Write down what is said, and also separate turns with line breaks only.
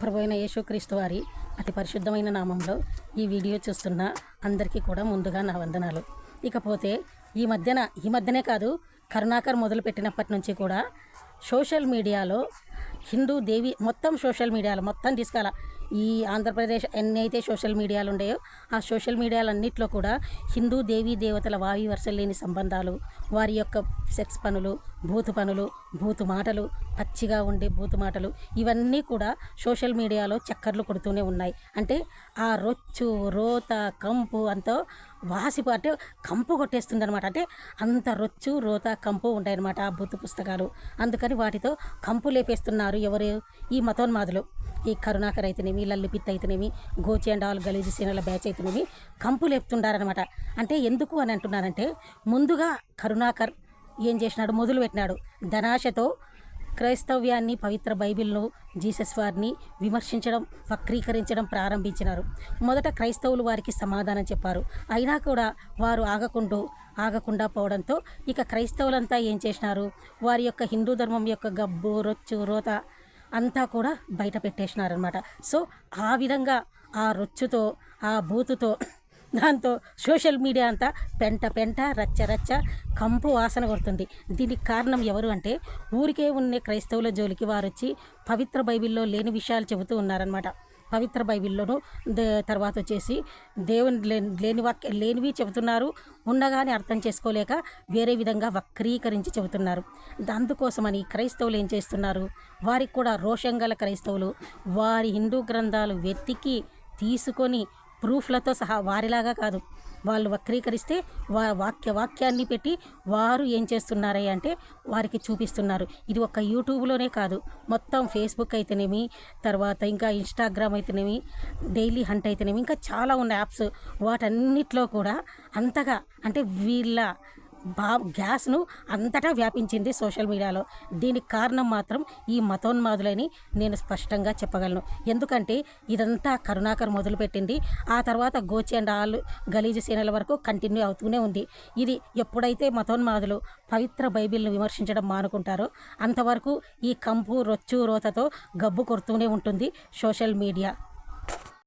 ప్రభువైన యేసుక్రీస్తు వారి అతి పరిశుద్ధమైన నామంలో ఈ వీడియో చూస్తున్న అందరికీ కూడా ముందుగా నా వందనాలు. ఇకపోతే ఈ మధ్యన ఈ మధ్యనే కాదు కరుణాకర్ మొదలుపెట్టినప్పటి నుంచి కూడా సోషల్ మీడియాలో హిందూ దేవి మొత్తం సోషల్ మీడియాలో మొత్తం తీసుకురా ఈ ఆంధ్రప్రదేశ్ ఎన్ని అయితే సోషల్ మీడియాలు ఉన్నాయో ఆ సోషల్ మీడియాలన్నింటిలో కూడా హిందూ దేవీ దేవతల వావి వరుసలు లేని సంబంధాలు వారి యొక్క సెక్స్ పనులు బూతు పనులు బూతు మాటలు పచ్చిగా ఉండే బూతు మాటలు ఇవన్నీ కూడా సోషల్ మీడియాలో చక్కర్లు కొడుతూనే ఉన్నాయి. అంటే ఆ రొచ్చు రోత కంపు అంతా వాసిపు అంటే కంపు కొట్టేస్తుంది అనమాట అంటే అంత రొచ్చు రోత కంపు ఉంటాయన్నమాట ఆ బూతు పుస్తకాలు. అందుకని వాటితో కంపు లేపేస్తున్నారు ఎవరు? ఈ మతోన్మాదులు. ఈ కరుణాకర్ అయితేనేమి లల్లిపిత్ అయితేనేమి గోచి అండ్ ఆల్ గలీజు సీనల బ్యాచ్ అయితేనేమి కంపు లేపుతుండారనమాట అంటే ఎందుకు అని అంటున్నారంటే ముందుగా కరుణాకర్ ఏం చేసినాడు మొదలు పెట్టినాడు ధనాశతో క్రైస్తవ్యాన్ని పవిత్ర బైబిల్ను జీసస్ వారిని విమర్శించడం వక్రీకరించడం ప్రారంభించినారు. మొదట క్రైస్తవులు వారికి సమాధానం చెప్పారు. అయినా కూడా వారు ఆగకుండా ఆగకుండా పోవడంతో ఇక క్రైస్తవులంతా ఏం చేసినారు? వారి యొక్క హిందూ ధర్మం యొక్క గబ్బు రొచ్చు రోత అంతా కూడా బయట పెట్టేసినారనమాట సో ఆ విధంగా ఆ రొచ్చుతో ఆ బూతుతో దాంతో సోషల్ మీడియా అంతా పెంట పెంట రచ్చ రచ్చ కంపు వాసన కొడుతుంది. దీనికి కారణం ఎవరు అంటే ఊరికే ఉన్న క్రైస్తవుల జోలికి వారు వచ్చి పవిత్ర బైబిల్లో లేని విషయాలు చెబుతూ ఉన్నారనమాట పవిత్ర బైబిల్లోను తర్వాత వచ్చేసి దేవుని లేని లేని వాక్య లేనివి చెబుతున్నారు. ఉండగానే అర్థం చేసుకోలేక వేరే విధంగా వక్రీకరించి చెబుతున్నారు. అందుకోసమని క్రైస్తవులు ఏం చేస్తున్నారు? వారికి కూడా రోషం గల క్రైస్తవులు వారి హిందూ గ్రంథాలు వెతికి తీసుకొని ప్రూఫ్లతో సహా వారిలాగా కాదు. వాళ్ళు వక్రీకరిస్తే వా వాక్య వాక్యాన్ని పెట్టి వారు ఏం చేస్తున్నారే అంటే వారికి చూపిస్తున్నారు. ఇది ఒక యూట్యూబ్లోనే కాదు. మొత్తం ఫేస్బుక్ అయితేనేమి తర్వాత ఇంకా ఇన్స్టాగ్రామ్ అయితేనేమి డైలీ హంట్ అయితేనేమి ఇంకా చాలా ఉన్న యాప్స్. వాటన్నిటిలో కూడా అంతగా అంటే వీళ్ళ బా గ్యాస్ను అంతటా వ్యాపించింది సోషల్ మీడియాలో. దీనికి కారణం మాత్రం ఈ మతోన్మాదులని నేను స్పష్టంగా చెప్పగలను. ఎందుకంటే ఇదంతా కరుణాకర్ మొదలుపెట్టింది. ఆ తర్వాత గోచి అండ్ ఆల్ గలీజు సేనల వరకు కంటిన్యూ అవుతూనే ఉంది. ఇది ఎప్పుడైతే మతోన్మాదులు పవిత్ర బైబిల్ను విమర్శించడం మానుకుంటారో అంతవరకు ఈ కంపు రొచ్చు రోతతో గబ్బు కొడుతూనే ఉంటుంది సోషల్ మీడియా.